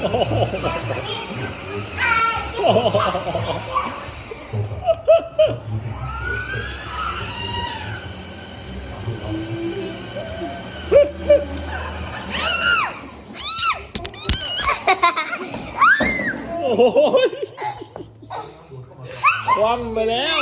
โอ้โหคว่ำไปแล้ว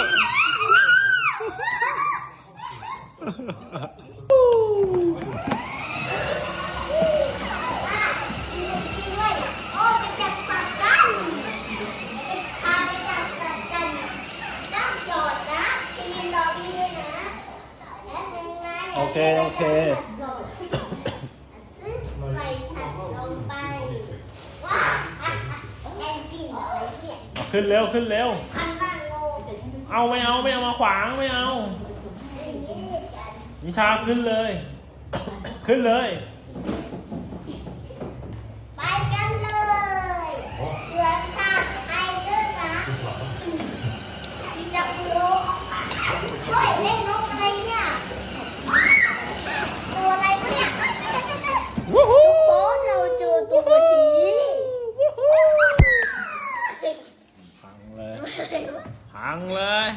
โอเค โอเคจอดซื้อใส่สัตว์ลงไป ว้าแอนปี้อะไรเนี่ยเอาขึ้นเร็วขึ้นเร็ว พันบ้านโง่เอาไม่เอาไม่เอามาขวางไม่เอาไอ้นี่กัน นิชาขึ้นเลย ขึ้นเลย หังเลย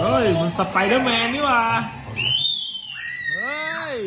เฮ้ย มันสไปเดอร์แมนนี่ว่า เฮ้ย